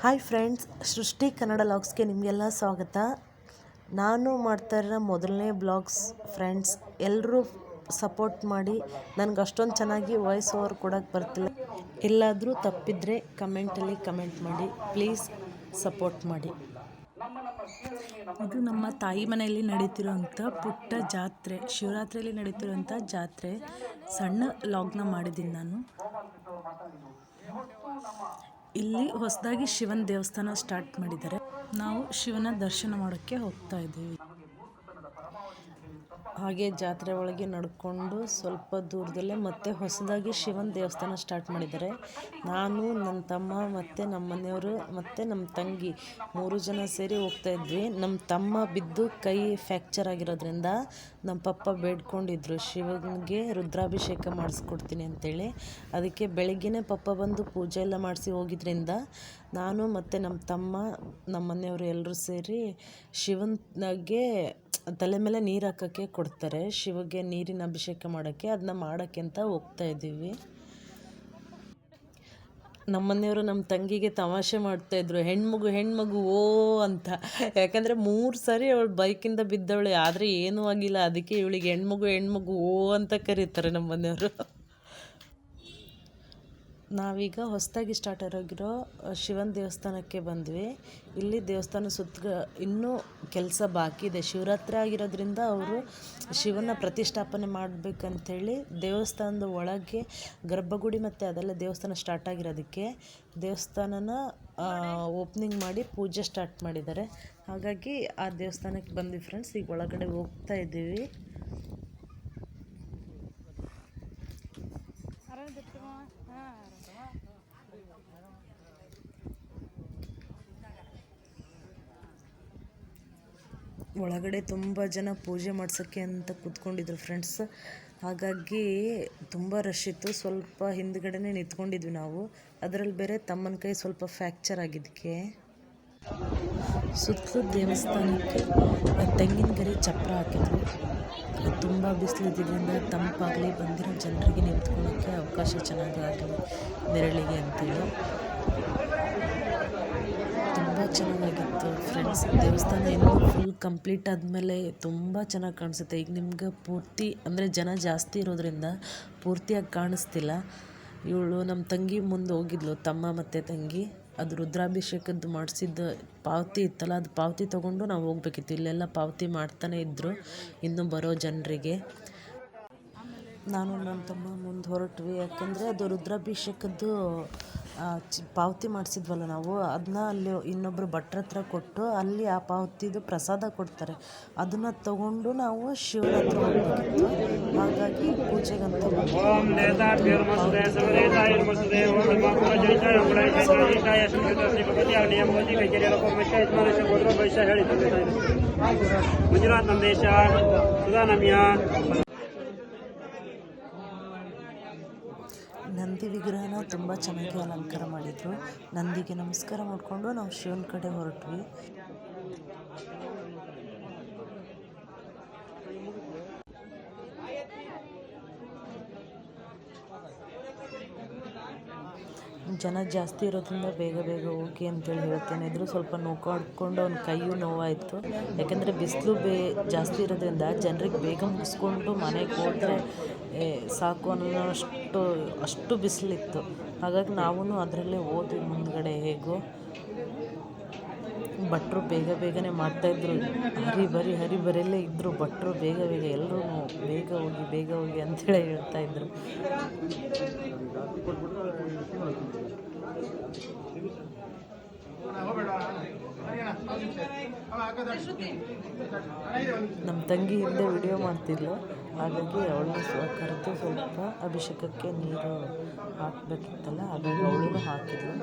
Hi friends, ಸೃಷ್ಟಿ ಕನ್ನಡ ಲಾಗ್ಸ್ಗೆ ನಿಮಗೆಲ್ಲ ಸ್ವಾಗತ. ನಾನು ಮಾಡ್ತಾ ಇರೋ ಮೊದಲನೇ ಬ್ಲಾಗ್ಸ್ ಫ್ರೆಂಡ್ಸ್ ಎಲ್ಲರೂ ಸಪೋರ್ಟ್ ಮಾಡಿ. ನನಗೆ ಅಷ್ಟೊಂದು ಚೆನ್ನಾಗಿ ವಾಯ್ಸ್ ಓವರ್ ಕೊಡೋಕ್ಕೆ ಬರ್ತಿಲ್ಲ. ಎಲ್ಲಾದರೂ ತಪ್ಪಿದರೆ ಕಮೆಂಟಲ್ಲಿ ಕಮೆಂಟ್ ಮಾಡಿ, ಪ್ಲೀಸ್ ಸಪೋರ್ಟ್ ಮಾಡಿ. ಇದು ನಮ್ಮ ತಾಯಿ ಮನೆಯಲ್ಲಿ ನಡೀತಿರುವಂಥ ಪುಟ್ಟ ಜಾತ್ರೆ, ಶಿವರಾತ್ರಿಯಲ್ಲಿ ನಡೀತಿರುವಂಥ ಜಾತ್ರೆ. ಸಣ್ಣ ಲಾಗ್ನ ಮಾಡಿದ್ದೀನಿ ನಾನು. ಇಲ್ಲಿ ಹೊಸದಾಗಿ ಶಿವನ ದೇವಸ್ಥಾನ ಸ್ಟಾರ್ಟ್ ಮಾಡಿದ್ದಾರೆ. ನಾವು ಶಿವನ ದರ್ಶನ ಮಾಡೋಕ್ಕೆ ಹೋಗ್ತಾ ಇದ್ದೀವಿ. ಹಾಗೆ ಜಾತ್ರೆ ಒಳಗೆ ನಡ್ಕೊಂಡು ಸ್ವಲ್ಪ ದೂರದಲ್ಲೇ ಮತ್ತೆ ಹೊಸದಾಗಿ ಶಿವನ ದೇವಸ್ಥಾನ ಸ್ಟಾರ್ಟ್ ಮಾಡಿದ್ದಾರೆ. ನಾನು ನನ್ನ ತಮ್ಮ ಮತ್ತು ನಮ್ಮ ಮನೆಯವರು ಮತ್ತು ನಮ್ಮ ತಂಗಿ ಮೂರು ಜನ ಸೇರಿ ಹೋಗ್ತಾ ಇದ್ವಿ. ನಮ್ಮ ತಮ್ಮ ಬಿದ್ದು ಕೈ ಫ್ಯಾಕ್ಚರ್ ಆಗಿರೋದ್ರಿಂದ ನಮ್ಮ ಪಪ್ಪ ಬೇಡ್ಕೊಂಡಿದ್ರು. ಶಿವನಿಗೆ ರುದ್ರಾಭಿಷೇಕ ಮಾಡಿಸ್ಕೊಡ್ತೀನಿ ಅಂತೇಳಿ. ಅದಕ್ಕೆ ಬೆಳಗ್ಗೆನೇ ಪಪ್ಪ ಬಂದು ಪೂಜೆ ಎಲ್ಲ ಮಾಡಿಸಿ ಹೋಗಿದ್ರಿಂದ ನಾನು ಮತ್ತು ನಮ್ಮ ತಮ್ಮ ನಮ್ಮ ಮನೆಯವರು ಎಲ್ಲರೂ ಸೇರಿ ಶಿವನಿಗೆ ತಲೆ ಮೇಲೆ ನೀರು ಹಾಕೋಕ್ಕೆ ಕೊಡ್ತಾರೆ. ಶಿವಗೆ ನೀರಿನ ಅಭಿಷೇಕ ಮಾಡೋಕ್ಕೆ ಅದನ್ನ ಮಾಡೋಕ್ಕೆ ಅಂತ ಹೋಗ್ತಾ ಇದ್ದೀವಿ. ನಮ್ಮ ಮನೆಯವರು ನಮ್ಮ ತಂಗಿಗೆ ತಮಾಷೆ ಮಾಡ್ತಾಯಿದ್ರು ಹೆಣ್ಮಗು ಹೆಣ್ಮಗು, ಓ ಅಂತ. ಯಾಕಂದರೆ ಮೂರು ಸಾರಿ ಅವಳು ಬೈಕಿಂದ ಬಿದ್ದವಳೆ, ಆದರೆ ಏನೂ ಆಗಿಲ್ಲ. ಅದಕ್ಕೆ ಇವಳಿಗೆ ಹೆಣ್ಮಗು ಹೆಣ್ಮಗು, ಓ ಅಂತ ಕರೀತಾರೆ ನಮ್ಮ ಮನೆಯವರು ನಾವೀಗ ಹೊಸದಾಗಿ ಸ್ಟಾರ್ಟ್ ಆಗಿರೋ ಶಿವನ ದೇವಸ್ಥಾನಕ್ಕೆ ಬಂದ್ವಿ. ಇಲ್ಲಿ ದೇವಸ್ಥಾನ ಸುತ್ತ ಇನ್ನೂ ಕೆಲಸ ಬಾಕಿ ಇದೆ. ಶಿವರಾತ್ರಿ ಆಗಿರೋದ್ರಿಂದ ಅವರು ಶಿವನ ಪ್ರತಿಷ್ಠಾಪನೆ ಮಾಡಬೇಕಂಥೇಳಿ ದೇವಸ್ಥಾನದ ಒಳಗೆ ಗರ್ಭಗುಡಿ ಮತ್ತು ಅದೆಲ್ಲ ದೇವಸ್ಥಾನ ಸ್ಟಾರ್ಟ್ ಆಗಿರೋದಕ್ಕೆ ದೇವಸ್ಥಾನನ ಓಪನಿಂಗ್ ಮಾಡಿ ಪೂಜೆ ಸ್ಟಾರ್ಟ್ ಮಾಡಿದ್ದಾರೆ. ಹಾಗಾಗಿ ಆ ದೇವಸ್ಥಾನಕ್ಕೆ ಬಂದ್ವಿ ಫ್ರೆಂಡ್ಸ್ ಈಗ ಒಳಗಡೆ ಹೋಗ್ತಾ ಇದ್ದೀವಿ. ಒಳಗಡೆ ತುಂಬ ಜನ ಪೂಜೆ ಮಾಡ್ಸೋಕ್ಕೆ ಅಂತ ಕೂತ್ಕೊಂಡಿದ್ರು ಫ್ರೆಂಡ್ಸ್ ಹಾಗಾಗಿ ತುಂಬ ರಶ್ ಇತ್ತು. ಸ್ವಲ್ಪ ಹಿಂದ್ಗಡೆನೇ ನಿಂತ್ಕೊಂಡಿದ್ವಿ ನಾವು. ಅದರಲ್ಲಿ ಬೇರೆ ತಮ್ಮನ ಕೈ ಸ್ವಲ್ಪ ಫ್ಯಾಕ್ಚರ್ ಆಗಿದ್ದಕ್ಕೆ ಸುತ್ತಲೂ ದೇವಸ್ಥಾನಕ್ಕೆ ತೆಂಗಿನ ಗರಿ ಚಪ್ರ ಹಾಕಿದ್ರು. ತುಂಬ ಬಿಸಿಲಿದ್ದರಿಂದ ತಂಪಾಗಲಿ ಬಂದಿರೋ ಜನರಿಗೆ ನಿಂತ್ಕೊಳ್ಳೋಕ್ಕೆ ಅವಕಾಶ ಚೆನ್ನಾಗಿ ಆಗಲಿ, ನೆರಳಿಗೆ ಅಂತೇಳಿ. ತುಂಬ ಚೆನ್ನಾಗಿತ್ತು ಫ್ರೆಂಡ್ಸ್. ದೇವಸ್ಥಾನ ಇನ್ನೂ ಫುಲ್ ಕಂಪ್ಲೀಟ್ ಆದಮೇಲೆ ತುಂಬ ಚೆನ್ನಾಗಿ ಕಾಣಿಸುತ್ತೆ. ಈಗ ನಿಮ್ಗೆ ಪೂರ್ತಿ, ಅಂದರೆ ಜನ ಜಾಸ್ತಿ ಇರೋದ್ರಿಂದ ಪೂರ್ತಿಯಾಗಿ ಕಾಣಿಸ್ತಿಲ್ಲ. ಇವಳು ನಮ್ಮ ತಂಗಿ ಮುಂದೆ ಹೋಗಿದ್ಲು, ತಮ್ಮ ಮತ್ತು ತಂಗಿ. ಅದು ರುದ್ರಾಭಿಷೇಕದ್ದು ಮಾಡಿಸಿದ್ದ ಪಾವತಿ ಇತ್ತಲ್ಲ, ಅದು ಪಾವತಿ ತೊಗೊಂಡು ನಾವು ಹೋಗ್ಬೇಕಿತ್ತು. ಇಲ್ಲೆಲ್ಲ ಪಾವತಿ ಮಾಡ್ತಾನೆ ಇದ್ದರು ಇನ್ನು ಬರೋ ಜನರಿಗೆ. ನಾನು ನನ್ನ ತಮ್ಮ ಮುಂದೆ ಹೊರಟ್ವಿ. ಯಾಕಂದರೆ ಅದು ರುದ್ರಾಭಿಷೇಕದ್ದು ಪಾವತಿ ಮಾಡಿಸಿದ್ವಲ್ಲ ನಾವು ಅದನ್ನ ಅಲ್ಲಿ ಇನ್ನೊಬ್ಬರು ಭಟ್ರ ಹತ್ರ ಕೊಟ್ಟು ಅಲ್ಲಿ ಆ ಪಾವತಿದು ಪ್ರಸಾದ ಕೊಡ್ತಾರೆ. ಅದನ್ನು ತಗೊಂಡು ನಾವು ಶಿವನ ಹತ್ರ ಹೋಗ್ಬೇಕಿತ್ತು. ಹಾಗಾಗಿ ಪೂಜೆಗಂತ ಗುಜರಾತ್ ನಂದೇಶ ಸುಧಾ ನಮ್ಯ ನಂದಿ ವಿಗ್ರಹನ ತುಂಬ ಚೆನ್ನಾಗಿ ಅಲಂಕಾರ ಮಾಡಿದರು. ನಂದಿಗೆ ನಮಸ್ಕಾರ ಮಾಡಿಕೊಂಡು ನಾವು ಶಿವನ ಕಡೆ ಹೊರಟ್ವಿ. ಜನ ಜಾಸ್ತಿ ಇರೋದ್ರಿಂದ ಬೇಗ ಬೇಗ ಹೋಗಿ ಅಂತೇಳಿ ಹೇಳ್ತೇನೆ. ಇದ್ರು ಸ್ವಲ್ಪ ನೋಕಾಡ್ಕೊಂಡು ಅವ್ನ ಕೈಯು ನೋವಾಯಿತು. ಯಾಕೆಂದರೆ ಬಿಸಿಲು ಬೇ ಜಾಸ್ತಿ ಇರೋದ್ರಿಂದ ಜನರಿಗೆ ಬೇಗ ಮುಗಿಸ್ಕೊಂಡು ಮನೆಗೆ ಹೋದರೆ ಸಾಕು ಅನ್ನೋ ಅಷ್ಟು ಅಷ್ಟು ಬಿಸಿಲಿತ್ತು. ಹಾಗಾಗಿ ನಾವೂ ಅದರಲ್ಲೇ ಹೋದ್ವಿ ಮುಂದ್ಗಡೆ ಹೇಗೋ. ಭಟ್ರು ಬೇಗ ಬೇಗನೆ ಮಾಡ್ತಾಯಿದ್ರು ಹರಿ ಬರಿ, ಹರಿ ಬರಿಯಲ್ಲೇ ಇದ್ದರು ಭಟ್ರು ಬೇಗ ಬೇಗ. ಎಲ್ಲರೂ ಬೇಗ ಹೋಗಿ ಬೇಗ ಹೋಗಿ ಅಂತೇಳಿ ಹೇಳ್ತಾಯಿದ್ರು ನಮ್ಮ ತಂಗಿ ಹಿಂದೆ ವಿಡಿಯೋ ಮಾಡ್ತಿದ್ಲು. ಹಾಗಾಗಿ ಅವಳು ಕರೆದು ಸ್ವಲ್ಪ ಅಭಿಷೇಕಕ್ಕೆ ನೀರು ಹಾಕಬೇಕಿತ್ತಲ್ಲ, ಹಾಗಾಗಿ ಅವಳು ಹಾಕಿದ್ಲು.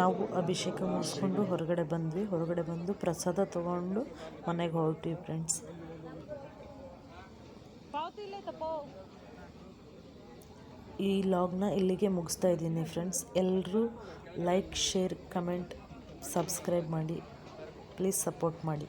ನಾವು ಅಭಿಷೇಕ ಮುಗಿಸ್ಕೊಂಡು ಹೊರಗಡೆ ಬಂದ್ವಿ. ಹೊರಗಡೆ ಬಂದು ಪ್ರಸಾದ ತಗೊಂಡು ಮನೆಗೆ ಹೊರಟ್ವಿ ಫ್ರೆಂಡ್ಸ್ ಈ ಲಾಗ್ನ ಇಲ್ಲಿಗೆ ಮುಗಿಸ್ತಾ ಇದ್ದೀನಿ ಫ್ರೆಂಡ್ಸ್ ಎಲ್ಲರೂ ಲೈಕ್ ಶೇರ್ ಕಮೆಂಟ್ ಸಬ್ಸ್ಕ್ರೈಬ್ ಮಾಡಿ. ಪ್ಲೀಸ್ ಸಪೋರ್ಟ್ ಮಾಡಿ.